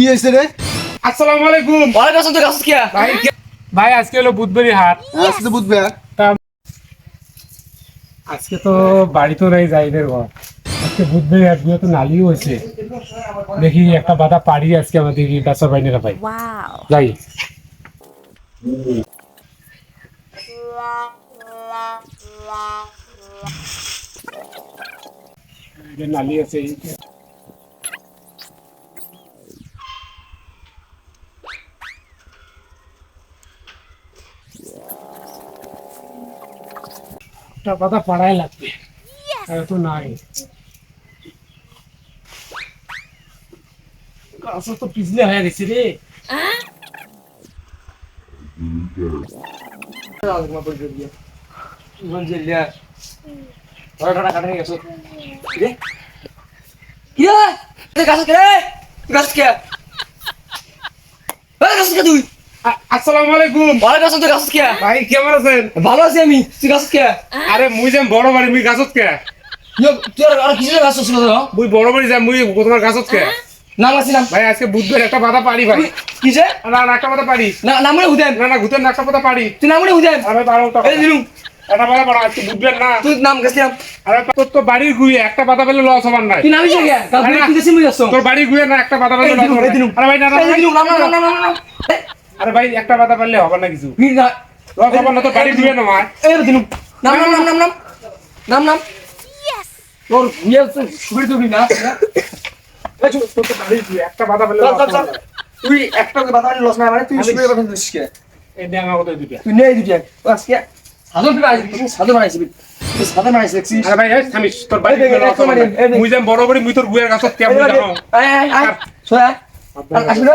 কি হয়েছে রে? আসসালামু আলাইকুম। ওয়ালাইকুম আসসালাম তো গাছ কিয়া ভাই ভাই আজকে হলো বুধবারই হাট। আজকে তো বুঝবে আজকে তো বাড়িতেও নাই যাইদের ঘর। আজকে বুধবারই হাট তো নালিও হয়েছে। দেখি একটা বাধা পাড়ি আজকে আমাদের দেখি বেচার ভাই। যাই। নালি আছে একটা কথা পাড়াই লাগবে আর তো নাই গাছ তো পিছলে হয়ে গেছে রে কিয়া এ গাছ কে গাছ কিয়া এ গাছ কে তুই আ- আসসালামু আলাইকুম। ওয়ালাইকুম আসসালাম কিয়া ভাই কেমন আছেন? ভালো আছি আমি। তুই গাছ কিয়া আরে মুই যাম বড় বাড়ি মুই গাছত কে? তুই আর আর কিছু গাছ ছিল মুই বড় বাড়ি যাম মুই তোমার গাছত কে? নাম আছে নাম ভাই আজকে বুধবার একটা পারি ভাই। কি যে না না একটা বাধা পারি না নাম মনে হুদেন না না ঘুতেন না একটা বাধা পারি তুই নাম মনে হুদেন আরে পারো তো এই দিলু একটা বাধা পাড়া আজকে বুধবার না। তুই নাম গাছ নাম আরে তোর তো বাড়ির গুয়ে একটা বাধা পেলে লস হবার নাই। তুই নাম ইসে গিয়া কাল না, না। তুই দেশে মুই আসছো তোর বাড়ির গুয়ে না একটা বাধা পেলে লস। আরে ভাই না না দিলু আরে ভাই একটা বাধা পারলে হবে না কিছু। কি না? হবার না তো বাড়ির গুয়ে না ভাই এই নাম নাম নাম নাম নাম। নাম নাম. তোর ইয়ে সুবির তুই না এই চুপ, তোর তো বাড়ির গুয়ে একটা বাধা। তুই একটা বাধা লস না মানে তুই সুবির কথা দিস কে? এই কোথায় দিবি। তুই নেই দিবি বাস কে সাধন তুই আইছিস তুই সাধন আইছিস তুই সাধন দেখছিস আরে ভাই থামিস তোর। দেখ। মুই যাম বড় বাড়ি মুই তোর গাছত মুই আয় আয় আয়। সোয়া আসবি না?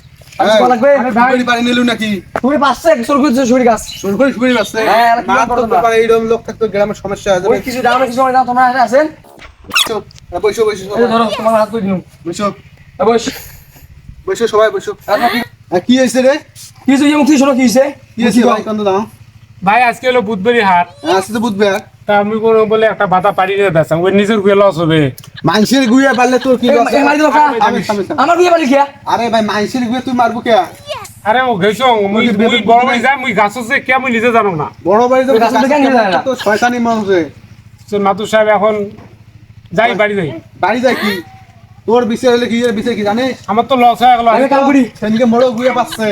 দেখো হ্যাঁ, সমস্যা হয়ে কিছু কিছু তোমরা আছেন? ধরো তোমার হাত করে দিলাম সবাই বসো। কি- কি হয়েছে রে? কি হয়েছে শোনো কি হয়েছে? কি হয়েছে ভাই? দাও ভাই আজকে হলো বুধবারই হাট। আজকে তো বুধবার। তা আমি কোনো বলে একটা বাধা পারি রে বেচাম ওই নিজের লস হবে। মানুষের গুয়ে পারলে তোর কি। আমার বিয়ে বাড়ি গিয়া আরে ভাই মানুষের গুয়ে তুই মারবো কে? আরে ও গেছো মুই মুই বড় ভাই যাই মুই গাছ আছে কে মুই নিজে জানো না। বড় বাড়ি তো ওই গাছের যায় না। তো শয়তানি মানুষ তো মাতুর সাহেব এখন যাই বাড়ি যাই। বাড়ি যায় কি? তোর বিষয় হলে কি এর বিষয় কি জানিস? আমার তো লস হয়ে গেল। আমি কাম করি। সেদিনকে মোড়ো গুয়ে পাচ্ছে।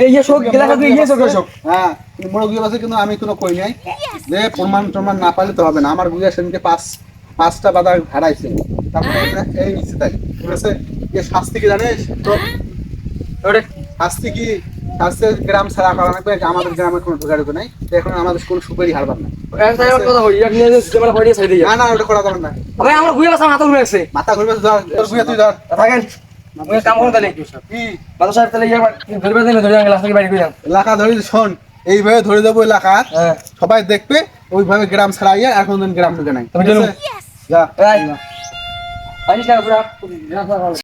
এই ইয়ে শোক গেলা কাকু ইয়ে শোক শোক। হ্যাঁ কিন্তু গুয়ে পাচ্ছে কিন্তু আমি কোনো কই নাই। যে প্রমাণ প্রমাণ না পাইলে তো হবে না। আমার গুয়ে সেদিনকে পাঁচ পাঁচটা বাধা হারাইছে। তারপরে এই নিচ্ছে তাই ঠিক আছে? শাস্তি কি জানিস? তো ওরে শাস্তি কি? শাস্তি গ্রাম ছাড়া করা লাগবে আমাদের গ্রামে কোনো ঢোকার ঢুকে নাই এখন আমাদের কোনো সুপারি হারবার না ওটা করা যাবে আমার মাথা ঘুরে মাথা ঘুরবে ধর তোর তুই ধর। থাকেন। কাম করুন তাহলে। কি সাহেব তাহলে ইয়ে ধরবে ধরে গেল বাড়ি কইলাম। এলাকা ধরে শোন এইভাবে ধরে দেবো এলাকা হ্যাঁ। সবাই দেখবে ওইভাবে গ্রাম ছাড়াইয়া এখন গ্রাম ঢুকে নাই। যা। আইস না